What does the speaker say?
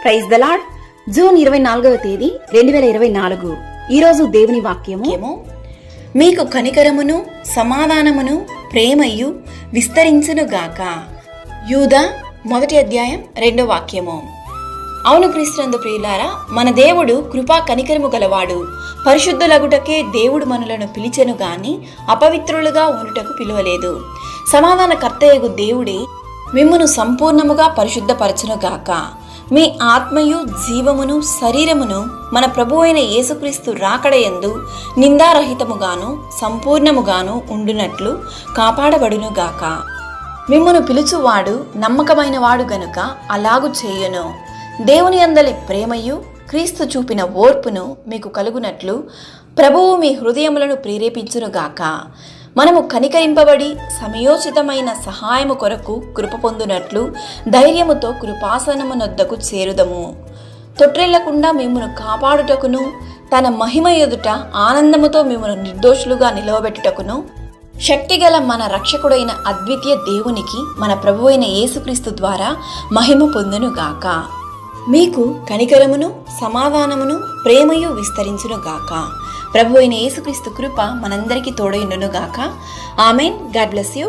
Praise the lord June ఇరవై నాలుగవ తేదీ రెండు వేల ఇరవై నాలుగు. ఈరోజు దేవుని వాక్యము. ఏమో మీకు కనికరమును సమాధానమును ప్రేమయు విస్తరించునుగాక యూద మొదటి అధ్యాయం రెండో వాక్యము. అవును క్రీస్తునందు ప్రియులారా మన దేవుడు కృపా కనికరము గలవాడు. పరిశుద్ధులగుటకే దేవుడు మనలను పిలిచెను గాని అపవిత్రులుగా ఉండుటకు పిలువలేదు. సమాధాన కర్తయగు దేవుడే మిమ్మను సంపూర్ణముగా పరిశుద్ధపరచునుగాక మీ ఆత్మయు జీవమును శరీరమును మన ప్రభు అయిన యేసుక్రీస్తు రాకడయందు నిందారహితముగాను సంపూర్ణముగాను ఉండునట్లు కాపాడబడునుగాక. మిమ్మను పిలుచువాడు నమ్మకమైనవాడు గనుక అలాగు చేయును. దేవుని అందలి ప్రేమయు క్రీస్తు చూపిన ఓర్పును మీకు కలుగునట్లు ప్రభువు మీ హృదయములను ప్రేరేపించునుగాక. మనము కనికరింపబడి సమయోచితమైన సహాయము కొరకు కృప పొందునట్లు ధైర్యముతో కృపాసనమునొద్దకు చేరుదము. తొట్రెళ్ళకుండా మిమ్మను కాపాడుటకును తన మహిమ ఎదుట ఆనందముతో మిమ్మను నిర్దోషులుగా నిలవబెట్టుటకును శక్తిగల మన రక్షకుడైన అద్వితీయ దేవునికి మన ప్రభువైన యేసుక్రీస్తు ద్వారా మహిమ పొందునుగాక. మీకు కనికరమును సమాధానమును ప్రేమయు విస్తరించునుగాక. ప్రభు అయిన యేసుక్రీస్తు కృప మనందరికీ తోడైండునుగాక ఆమెన్. God bless you.